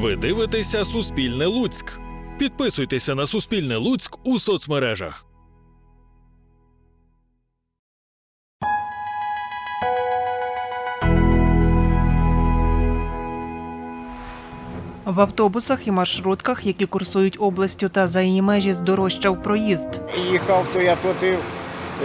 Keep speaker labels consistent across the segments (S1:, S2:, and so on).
S1: Ви дивитеся Суспільне Луцьк. Підписуйтеся на Суспільне Луцьк у соцмережах.
S2: В автобусах і маршрутках, які курсують областю та за її межі, здорожчав проїзд.
S3: Їхав, то я платив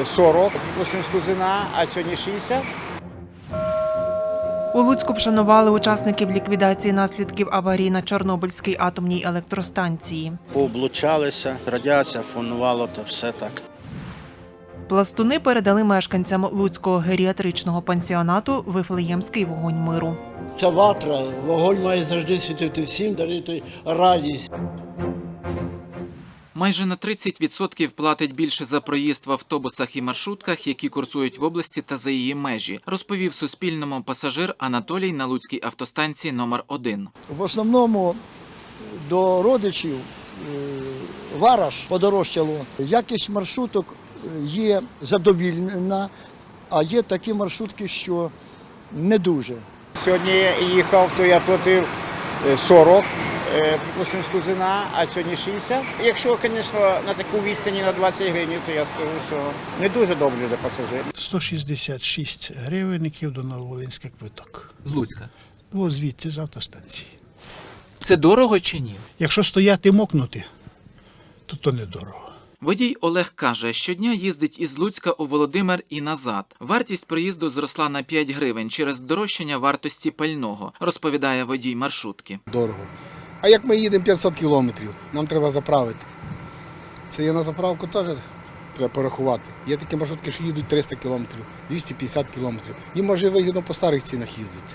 S3: е, 40 Лосинську зина, а сьогодні 60.
S2: У Луцьку вшанували учасників ліквідації наслідків аварії на Чорнобильській атомній електростанції.
S4: пооблучалися, радіація фонувала, то все так.
S2: Пластуни передали мешканцям Луцького геріатричного пансіонату Вифлеємський вогонь миру.
S5: Ця ватра, вогонь має завжди світити всім, дарити радість.
S6: Майже на 30% платить більше за проїзд в автобусах і маршрутках, які курсують в області та за її межі, розповів Суспільному пасажир Анатолій на Луцькій автостанції номер 1
S7: В основному до родичів е, вараж подорожчало. Якість маршруток е, є задовільна, а є такі маршрутки, що не дуже.
S3: Сьогодні їхав, то я платив е, 40 е, Лосинську зина, а сьогодні 60. Якщо, звісно, на таку відстані на 20 гривень, то я скажу, що не дуже добре для пасажирів.
S8: 166 гривенників до Нововолинська квиток.
S6: з Луцька.
S8: О, звідти з автостанції.
S6: Це дорого чи ні?
S8: Якщо стояти мокнути, то то недорого.
S6: Водій Олег каже, щодня їздить із Луцька у Володимир і назад. Вартість проїзду зросла на 5 гривень через здорожчання вартості пального, розповідає водій маршрутки.
S9: дорого. А як ми їдемо 500 кілометрів, нам треба заправити. Це є на заправку теж треба порахувати. Є такі маршрутки, що їдуть 300 кілометрів, 250 кілометрів. Їм може вигідно по старих цінах їздити.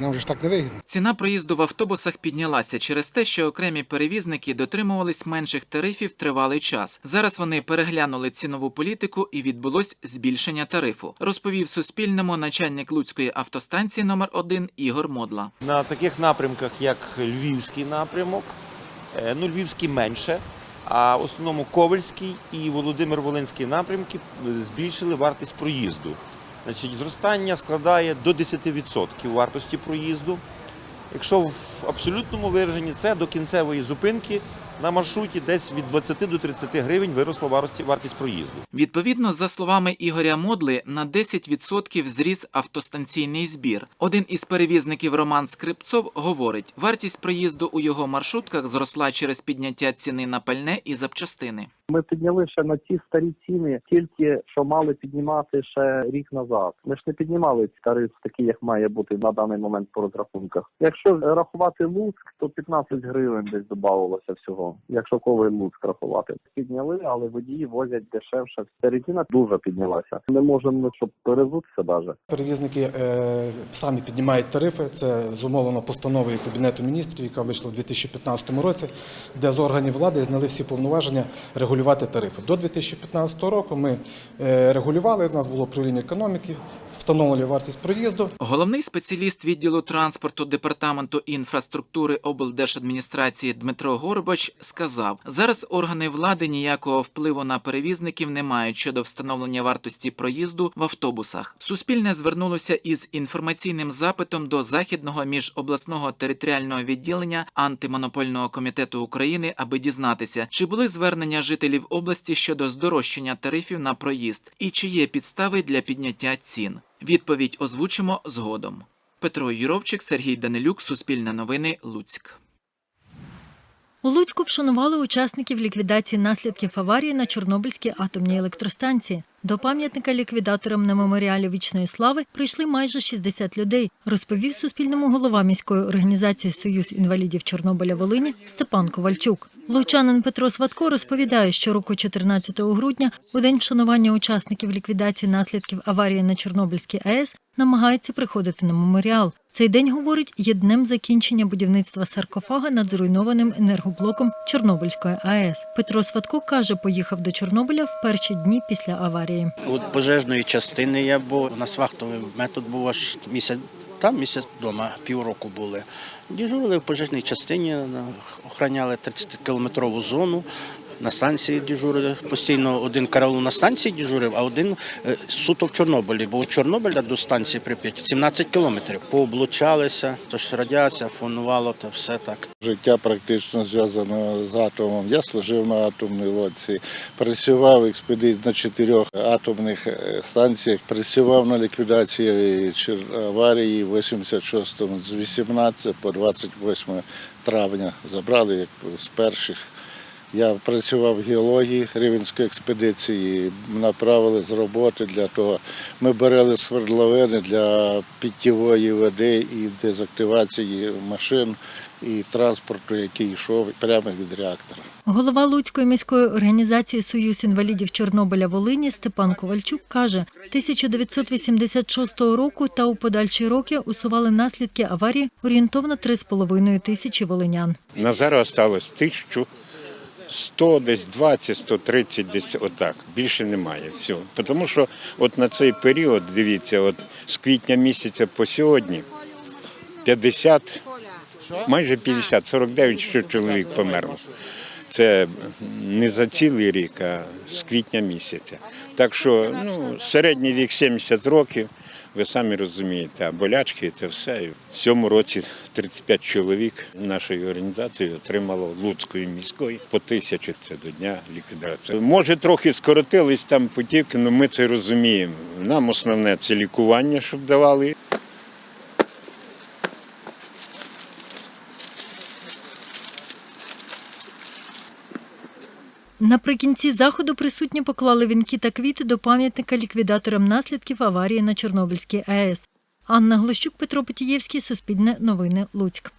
S9: Нам же ж так не вигідно.
S6: Ціна проїзду в автобусах піднялася через те, що окремі перевізники дотримувались менших тарифів тривалий час. Зараз вони переглянули цінову політику і відбулось збільшення тарифу. Розповів Суспільному начальник Луцької автостанції номер 1 Ігор Модла.
S10: На таких напрямках, як Львівський напрямок, е, ну Львівський менше, а в основному Ковальський і Володимир-Волинський напрямки збільшили вартість проїзду. Значить, зростання складає до 10% вартості проїзду. Якщо в абсолютному вираженні це до кінцевої зупинки на маршруті десь від 20 до 30 гривень виросла вартість- проїзду.
S6: Відповідно, за словами Ігоря Модли, на 10% зріс автостанційний збір. Один із перевізників Роман Скрипцов говорить, вартість проїзду у його маршрутках зросла через підняття ціни на пальне і запчастини.
S11: Ми підняли ще на ті старі ціни, тільки що мали піднімати ще рік назад. Ми ж не піднімали ці тариф такий, як має бути на даний момент по розрахунках. Якщо рахувати Луцьк, то 15 гривень десь додавалося всього. Якщо ковий Луцьк рахувати, підняли, але водії возять дешевше. Середина дуже піднялася. Не можемо щоб перезутися навіть.
S9: Перевізники е, самі піднімають тарифи. Це зумовлено постановою Кабінету міністрів, яка вийшла у 2015 році, де з органів влади зняли всі повноваження регулювати тарифи. До 2015 року ми е, регулювали. У нас було управління економіки, встановлювали вартість проїзду.
S6: Головний спеціаліст відділу транспорту департаменту інфраструктури облдержадміністрації Дмитро Горбач сказав: зараз органи влади ніякого впливу на перевізників не мають щодо встановлення вартості проїзду в автобусах. Суспільне звернулося із інформаційним запитом до західного міжобласного територіального відділення антимонопольного комітету України, аби дізнатися, чи були звернення жителів області щодо здорожчання тарифів на проїзд і чи є підстави для підняття цін. Відповідь озвучимо згодом. Петро Юровчик, Сергій Данилюк, Суспільне новини, Луцьк.
S12: У Луцьку вшанували учасників ліквідації наслідків аварії на Чорнобильській атомній електростанції. До пам'ятника ліквідаторам на меморіалі вічної слави прийшли майже 60 людей, розповів Суспільному голова міської організації Союз інвалідів Чорнобиля Волині Степан Ковальчук. Лучанин Петро Сватко розповідає, що року 14 грудня, у день вшанування учасників ліквідації наслідків аварії на Чорнобильській АЕС, намагається приходити на меморіал. Цей день, говорить, є днем закінчення будівництва саркофага над зруйнованим енергоблоком Чорнобильської АЕС. Петро Сватко каже, поїхав до Чорнобиля в перші дні після аварії.
S4: У пожежної частини я був, у нас вахтовий метод був аж місяць. Там місяць вдома, півроку були. Дежурили в пожежній частині, охороняли 30-кілометрову зону. На станції дежурили. Постійно один караул на станції дежурив, а один е, суто в Чорнобилі. Бо у Чорнобиля до станції Прип'ять 17 кілометрів. Пооблучалися, тож радіація фонувало, та все так.
S13: Життя практично зв'язано з атомом. Я служив на атомній лодці, працював експедицій на чотирьох атомних е, станціях, працював на ліквідації аварії в 86-му з 18 по 28 травня. Забрали як з перших. Я працював в геології Рівенської експедиції, направили з роботи для того. Ми берели свердловини для питтєвої води і дезактивації машин і транспорту, який йшов прямо від реактора.
S12: Голова Луцької міської організації Союз інвалідів Чорнобиля Волині Степан Ковальчук каже, 1986 року та у подальші роки усували наслідки аварії орієнтовно 3,5 тисячі волинян.
S14: На зараз осталось тисячу. 100, десь 20, 130, десь отак. Більше немає. Все. Тому що от на цей період, дивіться, от з квітня місяця по сьогодні 50, майже 50, 49 що чоловік померло. Це не за цілий рік, а з квітня місяця. Так що ну, середній вік 70 років, ви самі розумієте, а болячки це все. В цьому році 35 чоловік нашої організації отримало Луцької міської по тисячі це до дня ліквідації. Може, трохи скоротились там потік, але ми це розуміємо. Нам основне це лікування, щоб давали.
S12: Наприкінці заходу присутні поклали вінки та квіти до пам'ятника ліквідаторам наслідків аварії на Чорнобильській АЕС. Анна Глощук, Петро Потієвський, Суспільне новини, Луцьк.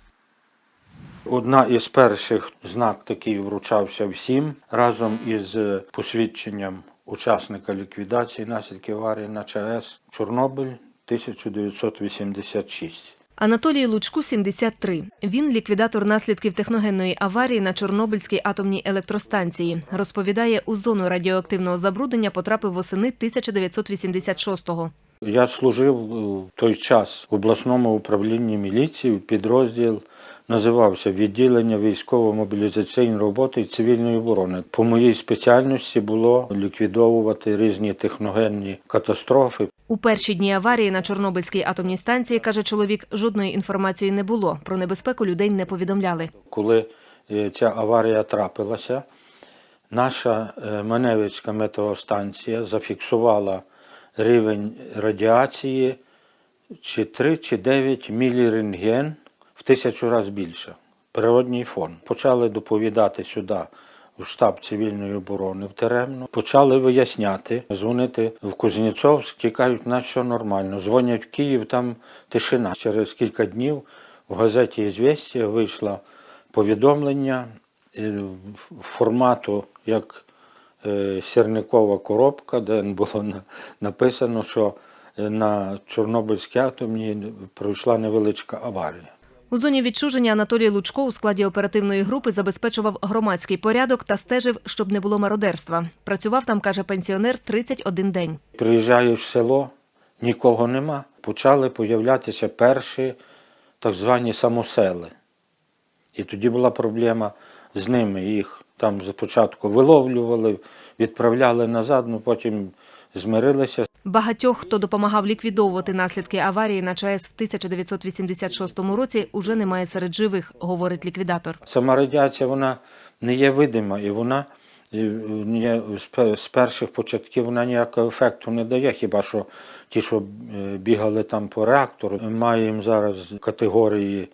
S15: Одна із перших знак такий вручався всім разом із посвідченням учасника ліквідації наслідків аварії на ЧАЕС Чорнобиль 1986.
S16: Анатолій Лучку 73. Він ліквідатор наслідків техногенної аварії на Чорнобильській атомній електростанції. Розповідає, у зону радіоактивного забруднення потрапив восени 1986-го.
S15: Я служив в той час в обласному управлінні міліції, підрозділ називався Відділення військово-мобілізаційної роботи і цивільної оборони. По моїй спеціальності було ліквідовувати різні техногенні катастрофи.
S16: У перші дні аварії на Чорнобильській атомній станції, каже чоловік, жодної інформації не було. Про небезпеку людей не повідомляли.
S15: Коли е, ця аварія трапилася, наша е, Маневицька метеостанція зафіксувала рівень радіації чи 3 чи 9 мілірентген в тисячу разів більше. Природній фон. Почали доповідати сюди у штаб цивільної оборони в Теремно. Почали виясняти, дзвонити в Кузнєцовськ, тікають, на все нормально. Дзвонять в Київ, там тишина. Через кілька днів в газеті «Ізвєстія» вийшло повідомлення е, формату як е, сірникова коробка, де було написано, що е, на Чорнобильській атомній пройшла невеличка аварія.
S16: У зоні відчуження Анатолій Лучко у складі оперативної групи забезпечував громадський порядок та стежив, щоб не було мародерства. Працював там, каже пенсіонер, 31 день.
S15: Приїжджаєш в село, нікого нема. Почали появлятися перші так звані самосели. І тоді була проблема з ними. Їх там спочатку виловлювали, відправляли назад, ну потім змирилися.
S16: Багатьох, хто допомагав ліквідовувати наслідки аварії на ЧАЕС в 1986 році, уже немає серед живих, говорить ліквідатор.
S15: Сама радіація вона не є видима, і вона е, з перших початків вона ніякого ефекту не дає. Хіба що ті, що е, бігали там по реактору, маємо зараз категорії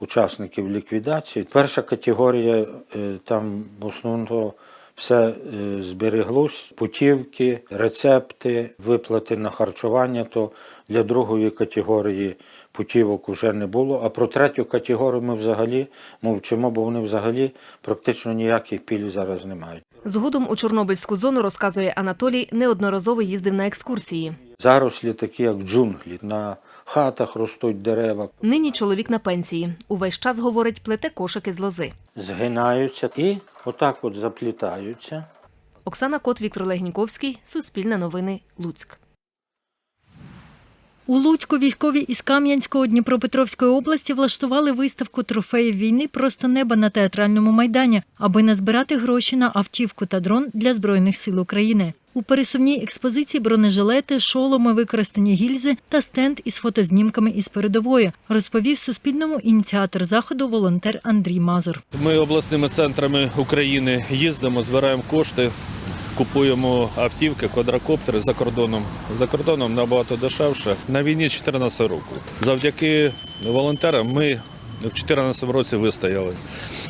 S15: учасників ліквідації. Перша категорія е, там в основному все е, збереглось, путівки, рецепти, виплати на харчування, то для другої категорії путівок вже не було. А про третю категорію ми взагалі мовчимо, бо вони взагалі практично ніяких пільг зараз не мають.
S16: Згодом у Чорнобильську зону, розказує Анатолій, неодноразово їздив на екскурсії.
S15: Зарослі такі, як джунглі, на хатах ростуть дерева,
S16: Нині чоловік на пенсії. Увесь час, говорить, плете кошики з лози.
S15: згинаються і отак от заплітаються.
S16: Оксана Кот, Віктор Легніковський, Суспільне новини, Луцьк.
S12: У Луцьку військові із Кам'янського Дніпропетровської області влаштували виставку трофеїв війни просто неба на театральному майдані, аби назбирати гроші на автівку та дрон для збройних сил України. У пересувній експозиції бронежилети, шоломи, використані гільзи та стенд із фотознімками із передової, розповів Суспільному ініціатор заходу волонтер Андрій Мазур.
S14: Ми обласними центрами України їздимо, збираємо кошти, купуємо автівки, квадрокоптери за кордоном. За кордоном набагато дешевше. На війні 2014 року. Завдяки волонтерам ми в 2014 році вистояли.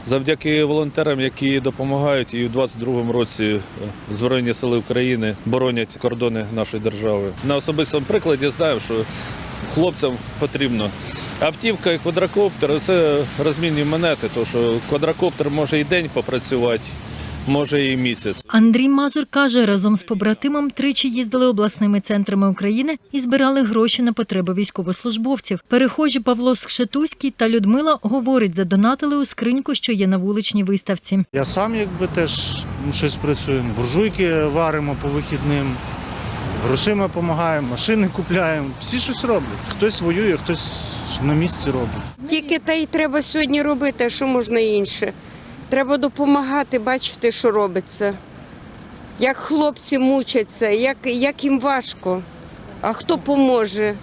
S14: Завдяки волонтерам, які допомагають, і в 2022 році е, Збройні сили України боронять кордони нашої держави. На особистому прикладі знаю, що хлопцям потрібно автівка і квадрокоптер це розмінні монети, тому що квадрокоптер може і день попрацювати, може і місяць.
S12: Андрій Мазур каже, разом з побратимом тричі їздили обласними центрами України і збирали гроші на потреби військовослужбовців. Перехожі Павло Схшетуський та Людмила говорить, задонатили у скриньку, що є на вуличній виставці.
S11: Я сам якби теж ну, щось працюю. Буржуйки варимо по вихідним, грошима допомагаємо, машини купляємо. Всі щось роблять. Хтось воює, хтось на місці робить.
S3: Тільки те й треба сьогодні робити, а що можна інше. Треба допомагати, бачити, що робиться. Як хлопці мучаться, як, як їм важко, а хто поможе.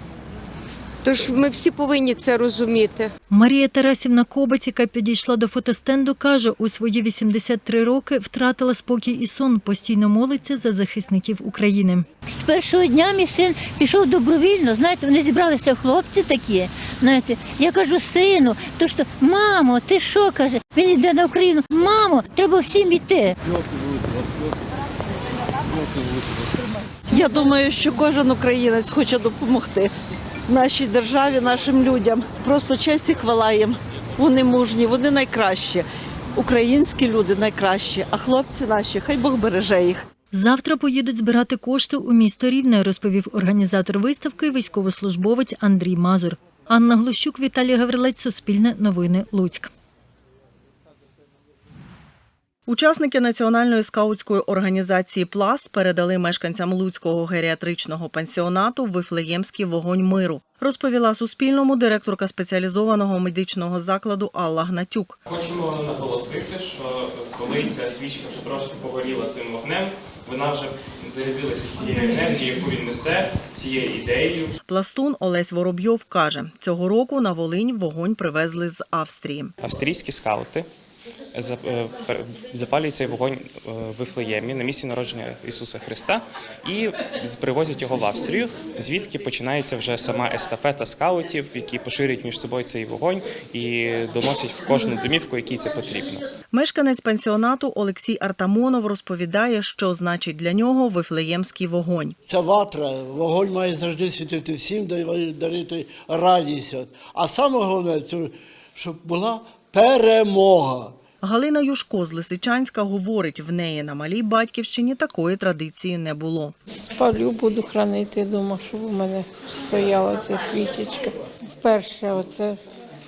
S3: Тож ми всі повинні це розуміти.
S12: Марія Тарасівна Кобець, яка підійшла до фотостенду, каже, у свої 83 роки втратила спокій і сон, постійно молиться за захисників України.
S17: З першого дня мій син пішов добровільно. Знаєте, вони зібралися хлопці такі. Знаєте, я кажу, сину, то що, мамо, ти що каже? Він йде на Україну. Мамо, треба всім йти.
S18: Я думаю, що кожен українець хоче допомогти нашій державі, нашим людям. Просто честь і хвала їм. Вони мужні, вони найкращі. Українські люди найкращі, а хлопці наші, хай Бог береже їх.
S12: Завтра поїдуть збирати кошти у місто Рівне, розповів організатор виставки, військовослужбовець Андрій Мазур. Анна Глущук, Віталій Гаврилець, Суспільне новини, Луцьк.
S2: Учасники національної скаутської організації Пласт передали мешканцям Луцького геріатричного пансіонату Вифлеємський вогонь миру. Розповіла Суспільному директорка спеціалізованого медичного закладу Алла Гнатюк.
S19: Хочемо наголосити, що коли ця свічка вже трошки погоріла цим вогнем, вона вже зарядилася цією енергією, яку він несе, цією ідеєю.
S2: Пластун Олесь Воробйов каже, цього року на Волинь вогонь привезли з Австрії.
S19: Австрійські скаути е, цей вогонь е, в Вифлеємі на місці народження Ісуса Христа і привозять його в Австрію, звідки починається вже сама естафета скаутів, які поширюють між собою цей вогонь і доносять в кожну домівку, якій це потрібно.
S2: Мешканець пансіонату Олексій Артамонов розповідає, що значить для нього вифлеємський вогонь.
S20: Ця ватра, вогонь має завжди світити всім, да- дарити радість. А саме головне, це, щоб була перемога.
S2: Галина Юшко з Лисичанська говорить, в неї на малій батьківщині такої традиції не було.
S21: Спалю, буду хранити думав, щоб у мене стояла ця свічечка. Вперше оце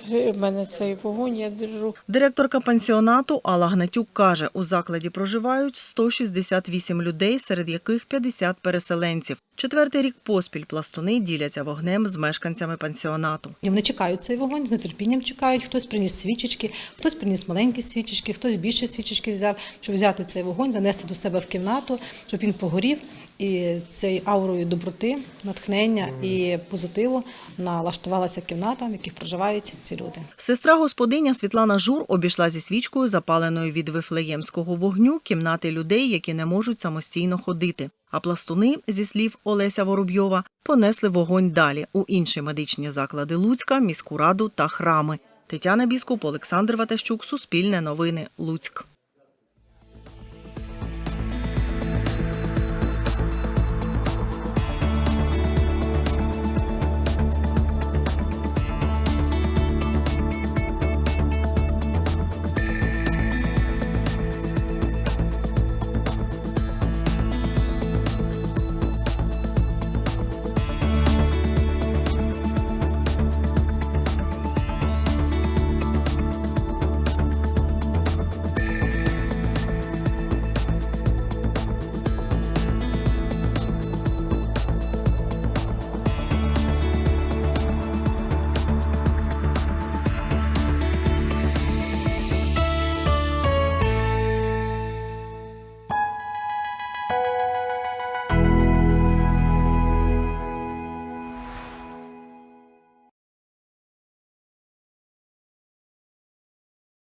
S21: в мене цей вогонь я держу.
S2: Директорка пансіонату Алла Гнатюк каже, у закладі проживають 168 людей, серед яких 50 переселенців. Четвертий рік поспіль пластуни діляться вогнем з мешканцями пансіонату.
S22: І вони чекають цей вогонь, з нетерпінням чекають. Хтось приніс свічечки, хтось приніс маленькі свічечки, хтось більше свічечки взяв, щоб взяти цей вогонь, занести до себе в кімнату, щоб він погорів. І цей аурою доброти, натхнення і позитиву налаштувалася кімната, в яких проживають ці люди.
S2: Сестра господиня Світлана Жур обійшла зі свічкою, запаленою від вифлеємського вогню, кімнати людей, які не можуть самостійно ходити. А пластуни, зі слів Олеся Воробйова, понесли вогонь далі у інші медичні заклади Луцька, міську раду та храми. Тетяна Біскуп, Олександр Ватащук, Суспільне новини, Луцьк.